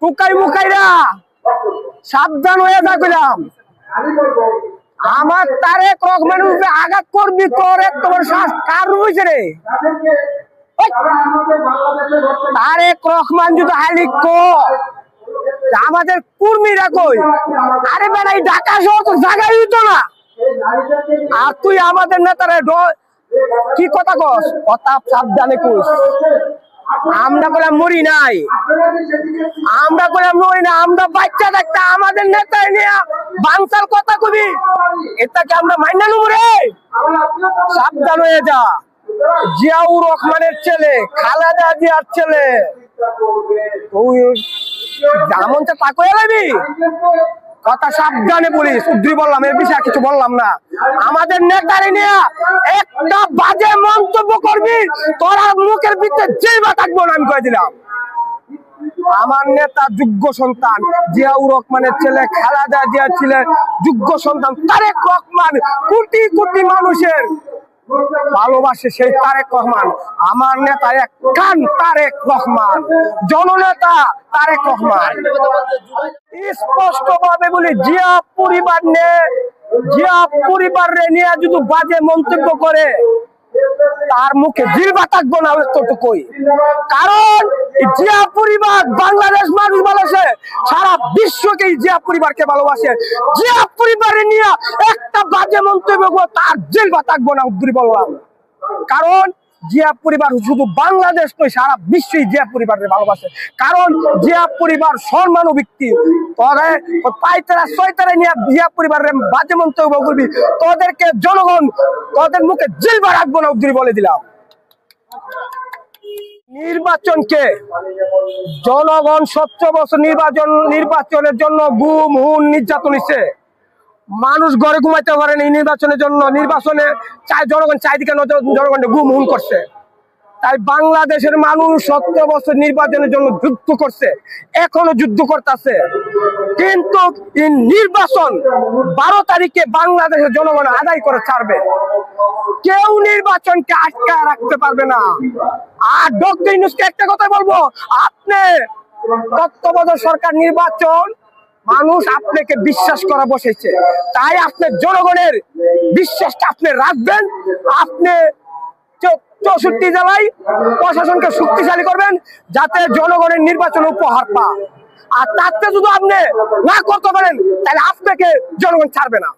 টুকাই মুখাইরা। সাবধান হয়ে থাকলাম। আমার তারেক রহমানের উপরে আঘাত করবি তোর বড় শ্বাস কার রয়েছে রে? তারেক রহমান যদি হালি কো আমাদের কুর্মীরা কই? আরে বেড়াই ঢাকা শহর তো জায়গায় হইতো না। আর তুই আমাদের নেতারে কি কথা কস? কথা সাবধানে কইস। আমরা বলে মরি নাই। আমরা বলে মরি না, আমরা বাচ্চা থাকতে আমাদের নেতা নিয়ে বাংসার কথা কবি। এটাকে আমরা মাইনা নেব রে। সাবধান হয়ে যা। জিয়াউর রহমানের ছেলে, খালেদা জিয়ার ছেলে। তুই যেমন তো তাকে এলাবি কথা সাবধানে বলিস। উদ্রি বললাম, এর বিষয়ে কিছু বললাম না। আমাদের নেতারে নিয়ে একটা বাজে মন্তব্য করবি, তোরা মুখের ভিতরে যেই বা থাকব আমি কয়ে দিলাম। আমার নেতা যোগ্য সন্তান, জিয়াউর রহমানের ছেলে খালাদা জিয়া ছিলেন যোগ্য সন্তান, তারেক রহমান কোটি কোটি মানুষের ভালোবাসে সেই তারেক রহমান। আমার নেতা এক কান তারেক রহমান। জননেতা তারেক রহমান। স্পষ্ট ভাবে বলি, জিয়া পরিবার নে, জিয়া পরিবার রে নিয়ে যদি বাজে মন্তব্য করে, তার মুখে জিলবা থাকব না এতটুকুই। কারণ জিয়া পরিবার বাংলাদেশ মানুষ ভালোবাসে সারা বিশ্বকে এই জিয়া পরিবারকে ভালোবাসে। জিয়া পরিবারে নিয়ে একটা বাজে মন্তব্য করে তার জিলবা থাকব না উদ্দুরি বললাম। কারণ জিয়া পরিবার শুধু বাংলাদেশ নয়, সারা বিশ্বই জিয়া পরিবারের ভালোবাসে। কারণ জিয়া পরিবার সম্মানও ব্যক্তি। করবি, তোদেরকে জনগণ, তোদের মুখে জিলবা রাখব না উদ্দুরি বলে দিলাম। নির্বাচনকে জনগণ সত্য বছর নির্বাচন, নির্বাচনের জন্য গুম, হুন, নির্যাতন হচ্ছে মানুষ গড়ে ঘুমাইতে পারেন এই নির্বাচনের জন্য। নির্বাচনে চাই জনগণ চারিদিকে নজর জনগণ গুম হুন করছে। তাই বাংলাদেশের মানুষ সতেরো বছর নির্বাচনের জন্য যুদ্ধ করছে, এখনও যুদ্ধ করতেছে। কিন্তু এই নির্বাচন বারো তারিখে বাংলাদেশের জনগণ আদায় করে ছাড়বে। কেউ নির্বাচনকে আটকা রাখতে পারবে না। আর ডক্টর ইউনুসকে একটা কথা বলব, আপনি তত্ত্বাবধায়ক সরকার নির্বাচন মানুষ আপনাকে বিশ্বাস করা বসেছে। তাই আপনার জনগণের বিশ্বাসটা আপনি রাখবেন, আপনি চৌষট্টি জেলায় প্রশাসনকে শক্তিশালী করবেন, যাতে জনগণের নির্বাচন উপহার পা আর তাতে যদি আপনি না করতে পারেন, তাহলে আপনাকে জনগণ ছাড়বে না।